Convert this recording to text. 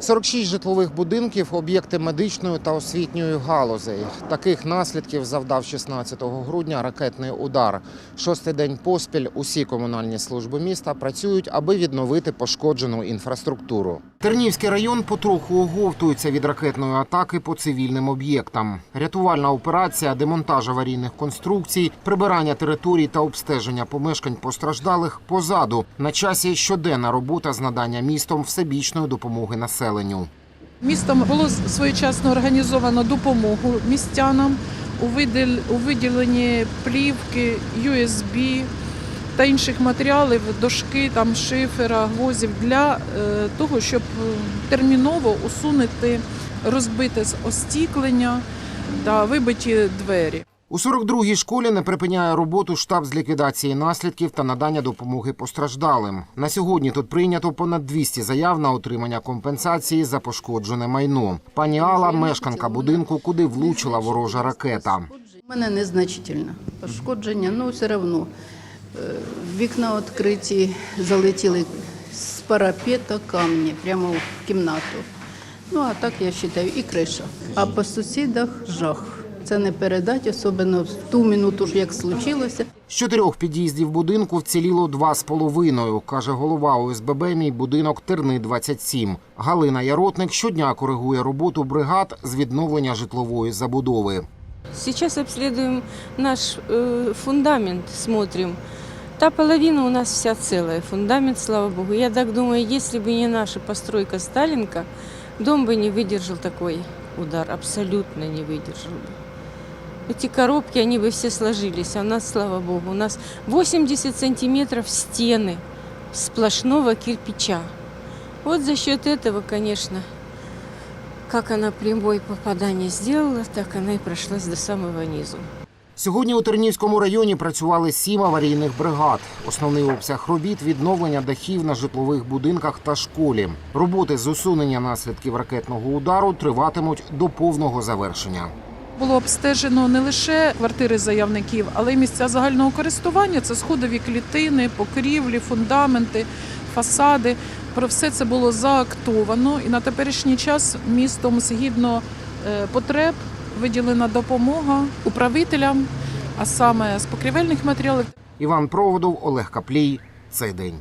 46 житлових будинків, об'єкти медичної та освітньої галузей. Таких наслідків завдав 16 грудня ракетний удар. Шостий день поспіль усі комунальні служби міста працюють, аби відновити пошкоджену інфраструктуру. Тернівський район потроху оговтується від ракетної атаки по цивільним об'єктам. Рятувальна операція, демонтаж аварійних конструкцій, прибирання територій та обстеження помешкань постраждалих позаду. На часі щоденна робота з надання містом всебічної допомоги населенню. Містом було своєчасно організовано допомогу містянам у виділ- виділенні плівки, USB та інших матеріалів, дошки, там, шифера, гвоздів для е, того, щоб е, терміново усунути розбите остіклення та вибиті двері. У 42-й школі не припиняє роботу штаб з ліквідації наслідків та надання допомоги постраждалим. На сьогодні тут прийнято понад 200 заяв на отримання компенсації за пошкоджене майно. Пані Алла, мешканка будинку, куди влучила ворожа ракета. У мене незначительне пошкодження, ну все одно. Е, Вікна відкриті, залетіли з парапета камні прямо в кімнату. Ну а так я вважаю, і криша. А по сусідах жах Це не передати, особливо в ту минуту, ж як случилося. З чотирьох під'їздів будинку вціліло два з половиною, каже голова ОСББ «Мій будинок Терни 27. Галина Яротник щодня коригує роботу бригад з відновлення житлової забудови. Сейчас обследуем наш э, фундамент, смотрим. Та половина у нас вся целая, фундамент, слава богу. Я так думаю, если бы не наша постройка Сталинка, дом бы не выдержал такой удар, абсолютно не выдержал бы. Эти коробки, они бы все сложились, а у нас, слава богу, у нас 80 сантиметров стены сплошного кирпича. Вот за счет этого, конечно, как она прямое попадание сделала, так она и прошлась до самого низу. Сьогодні у Тернівському районі працювали сім аварійних бригад. Основний обсяг робіт відновлення дахів на житлових будинках та школі. Роботи з усунення наслідків ракетного удару триватимуть до повного завершення. Було обстежено не лише квартири заявників, але й місця загального користування. Це сходові клітини, покрівлі, фундаменти, фасади. Про все це було заактовано. І на теперішній час містом згідно е, потреб виділена допомога управителям, а саме з покрівельних матеріалів Іван Проводов, Олег Каплій. Цей день.